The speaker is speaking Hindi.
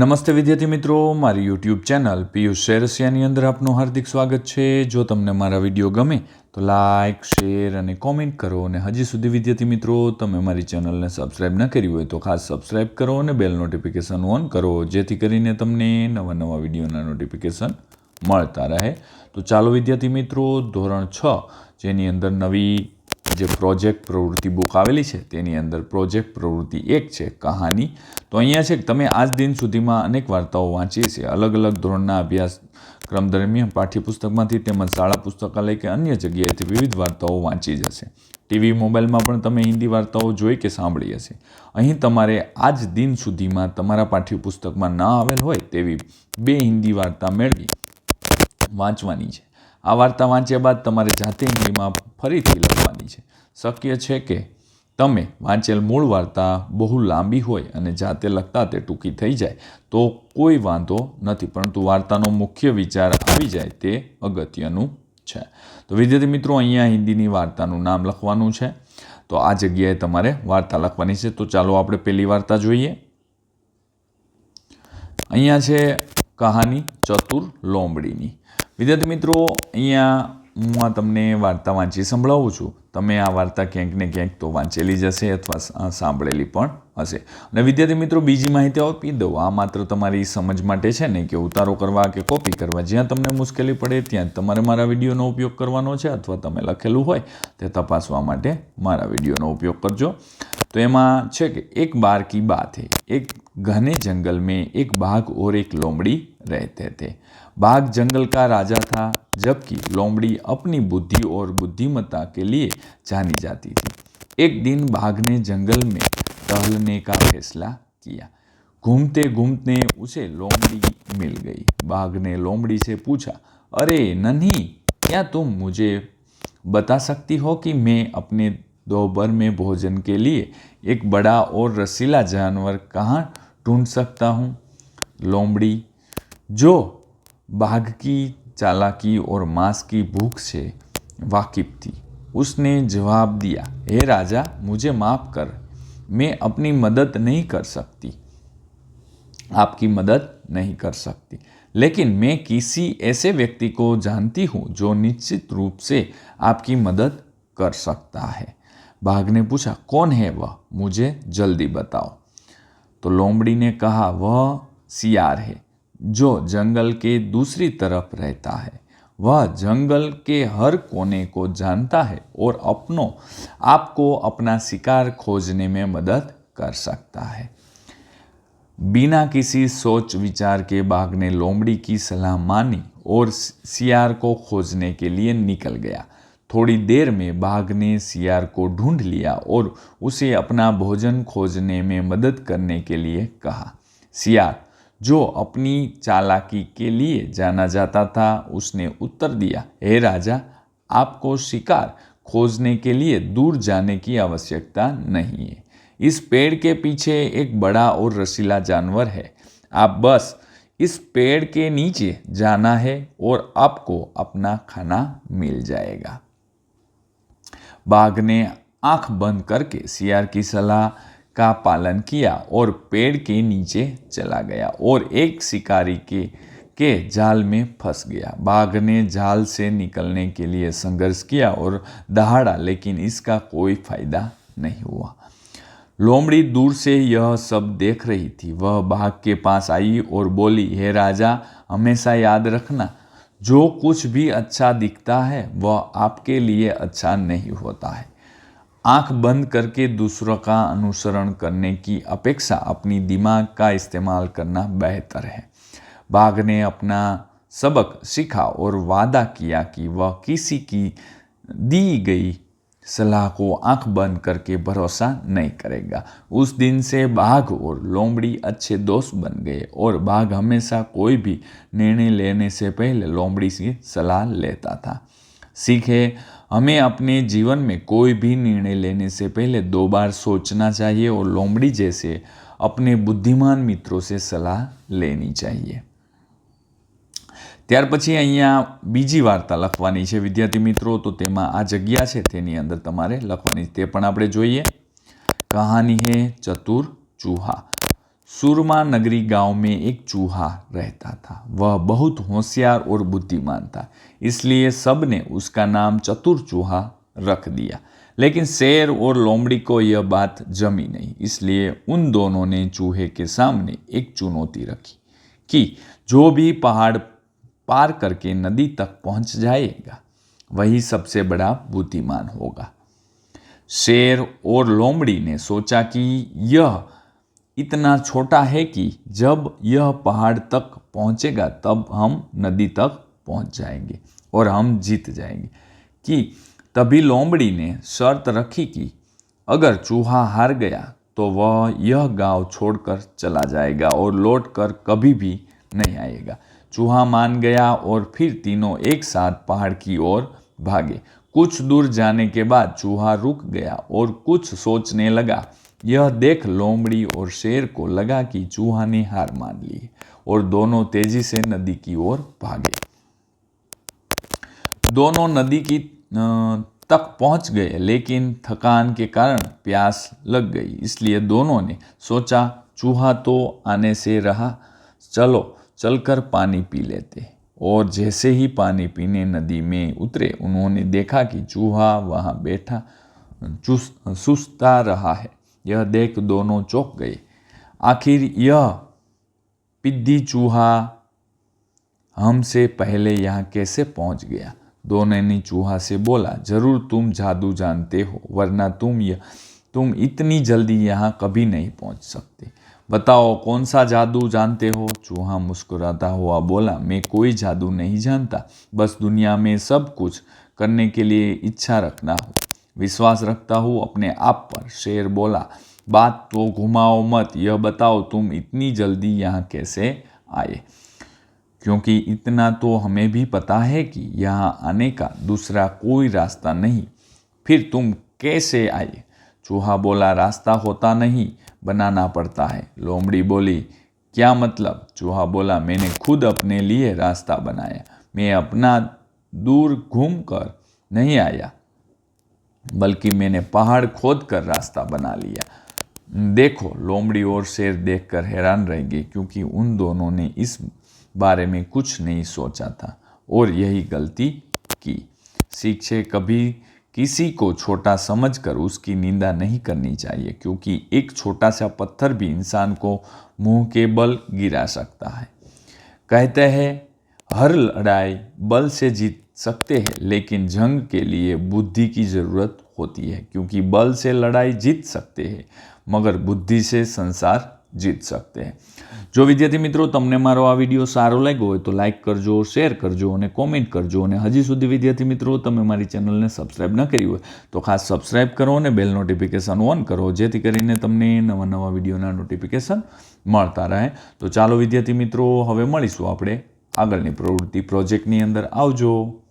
નમસ્તે વિદ્યાર્થી મિત્રો, મારી યુટ્યુબ ચેનલ પિયુષ શેરસિયાની અંદર આપનું હાર્દિક સ્વાગત છે. જો તમને મારા વીડિયો ગમે, તો લાઇક શેર અને કોમેન્ટ કરો અને હજી સુધી વિદ્યાર્થી મિત્રો, તમે મારી ચેનલને સબસ્ક્રાઈબ ન કરી હોય તો ખાસ સબસ્ક્રાઈબ કરો અને બેલ નોટિફિકેશન ઓન કરો, જેથી કરીને તમને નવા નવા વિડીયોના નોટિફિકેશન મળતા રહે. તો ચાલો વિદ્યાર્થી મિત્રો, ધોરણ છ, જેની અંદર નવી જે પ્રોજેક્ટ પ્રવૃત્તિ બુક આવેલી છે, તેની અંદર પ્રોજેક્ટ પ્રવૃત્તિ એક છે, કહાની. તો અહીંયા છે કે તમે આજ દિન સુધીમાં અનેક વાર્તાઓ વાંચી છે અલગ અલગ ધોરણના અભ્યાસક્રમ દરમિયાન પાઠ્યપુસ્તકમાંથી તેમજ શાળા પુસ્તકાલય કે અન્ય જગ્યાએથી વિવિધ વાર્તાઓ વાંચી જશે. ટીવી, મોબાઈલમાં પણ તમે હિન્દી વાર્તાઓ જોઈ કે સાંભળી હશે. અહીં તમારે આજ દિન સુધીમાં તમારા પાઠ્યપુસ્તકમાં ન આવેલ હોય તેવી બે હિન્દી વાર્તા મેળવી વાંચવાની છે. આ વાર્તા વાંચ્યા બાદ તમારે જાતે હિન્દીમાં ફરીથી લખવાની છે. શક્ય છે કે તમે વાંચેલ મૂળ વાર્તા બહુ લાંબી હોય અને જાતે લખતા તે ટૂંકી થઈ જાય, તો કોઈ વાંધો નથી, પરંતુ વાર્તાનો મુખ્ય વિચાર આવી જાય તે અગત્યનું છે. તો વિદ્યાર્થી મિત્રો, અહીંયા હિન્દીની વાર્તાનું નામ લખવાનું છે. તો આ જગ્યાએ તમારે વાર્તા લખવાની છે. તો ચાલો આપણે પહેલી વાર્તા જોઈએ. અહીંયા છે કહાની ચતુર લોમડીની. વિદ્યાર્થી મિત્રો, અહીંયા હું આ તમને વાર્તા વાંચી સંભળાવું છું. તમે આ વાર્તા ક્યાંક ને ક્યાંક તો વાંચેલી જ હશે અથવા સાંભળેલી પણ હશે. અને વિદ્યાર્થી મિત્રો, બીજી માહિતી આપી દઉં. આ માત્ર તમારી સમજ માટે છે ને કે ઉતારો કરવા કે કોપી કરવા. જ્યાં તમને મુશ્કેલી પડે ત્યાં તમારે મારા વિડીયોનો ઉપયોગ કરવાનો છે અથવા તમે લખેલું હોય તે તપાસવા માટે મારા વિડીયોનો ઉપયોગ કરજો. તો એમાં છે કે એક બાર की बात है एक घने जंगल में एक बाघ और एक लोमड़ी रहते थे बाघ जंगल का राजा था जबकि लोमड़ी अपनी बुद्धि और बुद्धिमत्ता के लिए जानी जाती थी एक दिन बाघ ने जंगल में टहलने का फैसला किया घूमते घूमते उसे लोमड़ी मिल गई बाघ ने लोमड़ी से पूछा अरे नन्ही क्या तुम मुझे बता सकती हो कि मैं अपने दोपहर में भोजन के लिए एक बड़ा और रसीला जानवर कहाँ ढूंढ सकता हूँ? लोमड़ी, जो बाघ की, चालाकी और मांस की भूख से वाकिफ थी। उसने जवाब दिया, हे राजा, मुझे माफ़ कर, मैं अपनी मदद नहीं कर सकती। आपकी मदद नहीं कर सकती। लेकिन मैं किसी ऐसे व्यक्ति को जानती हूँ जो निश्चित रूप से आपकी मदद कर सकता है। बाघ ने पूछा, कौन है वह? मुझे जल्दी बताओ। तो लोमड़ी ने कहा, वह सियार है, जो जंगल के दूसरी तरफ़ रहता है। वह जंगल के हर कोने को जानता है और अपनों, आपको अपना शिकार खोजने में मदद कर सकता है। बिना किसी सोच विचार के बाघ ने लोमड़ी की सलाह मानी और सियार को खोजने के लिए निकल गया। थोड़ी देर में बाघ ने सियार को ढूंढ लिया और उसे अपना भोजन खोजने में मदद करने के लिए कहा। सियार, जो अपनी चालाकी के लिए जाना जाता था, उसने उत्तर दिया, हे राजा, आपको शिकार खोजने के लिए दूर जाने की आवश्यकता नहीं है। इस पेड़ के पीछे एक बड़ा और रसीला जानवर है। आप बस इस पेड़ के नीचे जाना है और आपको अपना खाना मिल जाएगा। बाघ ने आँख बंद करके सियार की सलाह का पालन किया और पेड़ के नीचे चला गया और एक शिकारी के के जाल में फंस गया। बाघ ने जाल से निकलने के लिए संघर्ष किया और दहाड़ा, लेकिन इसका कोई फ़ायदा नहीं हुआ। लोमड़ी दूर से यह सब देख रही थी। वह बाघ के पास आई और बोली, हे राजा, हमेशा याद रखना जो कुछ भी अच्छा दिखता है, वह आपके लिए अच्छा नहीं होता है। आँख बंद करके दूसरों का अनुसरण करने की अपेक्षा अपनी दिमाग का इस्तेमाल करना बेहतर है। बाघ ने अपना सबक सीखा और वादा किया कि वह किसी की दी गई सलाह को आँख बंद करके भरोसा नहीं करेगा। उस दिन से बाघ और लोमड़ी अच्छे दोस्त बन गए और बाघ हमेशा कोई भी निर्णय लेने से पहले लोमड़ी से सलाह लेता था। सीखे हमें अपने जीवन में कोई भी निर्णय लेने से पहले दो बार सोचना चाहिए और लोमड़ी जैसे अपने बुद्धिमान मित्रों से सलाह लेनी चाहिए। ત્યાર પછી અહીંયા બીજી વાર્તા લખવાની છે વિદ્યાર્થી મિત્રો તો તેમાં આ જગ્યા છે તેની અંદર તમારે લખવાની તે પણ આપણે જોઈએ કહાની હે ચતુર ચૂહા सुरमा नगरी गांव में एक चूहा रहता था वह बहुत होशियार और बुद्धिमान था इसलिए सब ने उसका नाम चतुर चूहा रख दिया लेकिन शेर और लोमड़ी को यह बात जमी नहीं इसलिए उन दोनों ने चूहे के सामने एक चुनौती रखी कि जो भी पहाड़ पार करके नदी तक पहुँच जाएगा, वही सबसे बड़ा बुद्धिमान होगा। शेर और लोमड़ी ने सोचा कि यह इतना छोटा है कि जब यह पहाड़ तक पहुंचेगा, तब हम नदी तक पहुँच जाएँगे और हम जीत जाएँगे। कि तभी लोमड़ी ने शर्त रखी कि अगर चूहा हार गया तो वह यह गाँव छोड़कर चला जाएगा और लौटकर कभी भी नहीं आएगा। चूहा मान गया और फिर तीनों एक साथ पहाड़ की ओर भागे। कुछ दूर जाने के बाद चूहा रुक गया और कुछ सोचने लगा। यह देख लोमड़ी और शेर को लगा कि चूहा ने हार मान ली और दोनों तेज़ी से नदी की ओर भागे। दोनों नदी की तक पहुँच गए, लेकिन थकान के कारण प्यास लग गई। इसलिए दोनों ने सोचा, चूहा तो आने से रहा, चलो। चलकर पानी पी लेते। और जैसे ही पानी पीने नदी में उतरे, उन्होंने देखा कि चूहा वहाँ बैठा सुस्ता रहा है। यह देख दोनों चौंक गए। आखिर यह पिद्दी चूहा हमसे पहले यहाँ कैसे पहुँच गया? दोनों ने चूहा से बोला, ज़रूर तुम जादू जानते हो, वरना तुम यह तुम इतनी जल्दी यहाँ कभी नहीं पहुँच सकते। बताओ कौन सा जादू जानते हो? चूहा मुस्कुराता हुआ बोला, मैं कोई जादू नहीं जानता। बस दुनिया में सब कुछ करने के लिए इच्छा रखना हो। विश्वास रखता हूँ अपने आप पर। शेर बोला, बात तो घुमाओ मत। यह बताओ, तुम इतनी जल्दी यहाँ कैसे आए? क्योंकि इतना तो हमें भी पता है कि यहाँ आने का दूसरा कोई रास्ता नहीं। फिर तुम कैसे आए? चूहा बोला, रास्ता होता नहीं, बनाना पड़ता है। लोमड़ी बोली, क्या मतलब? चूहा बोला, मैंने खुद अपने लिए रास्ता बनाया। मैं अपना दूर घूम कर नहीं आया, बल्कि मैंने पहाड़ खोद कर रास्ता बना लिया। देखो, लोमड़ी और शेर देखकर हैरान रह गए, क्योंकि उन दोनों ने इस बारे में कुछ नहीं सोचा था और यही गलती की। शिक्षे कभी किसी को छोटा समझकर उसकी निंदा नहीं करनी चाहिए, क्योंकि एक छोटा सा पत्थर भी इंसान को मुँह के बल गिरा सकता है। कहते हैं, हर लड़ाई बल से जीत सकते हैं, लेकिन जंग के लिए बुद्धि की ज़रूरत होती है, क्योंकि बल से लड़ाई जीत सकते हैं, मगर बुद्धि से संसार જીત શકતે જો વિદ્યાર્થી મિત્રો તમને મારો આ વીડિયો સારો લાગ્યો હોય તો લાઇક કરજો, શેર કરજો અને કોમેન્ટ કરજો અને હજી સુધી વિદ્યાર્થી મિત્રો તમે મારી ચેનલને સબસ્ક્રાઇબ ન કરી હોય તો ખાસ સબસ્ક્રાઈબ કરો અને બેલ નોટિફિકેશન ઓન કરો જેથી કરીને તમને નવા નવા વિડીયોના નોટિફિકેશન મળતા રહે. તો ચાલો વિદ્યાર્થી મિત્રો હવે મળીશું આપણે આગળની પ્રવૃત્તિ પ્રોજેક્ટની અંદર. આવજો.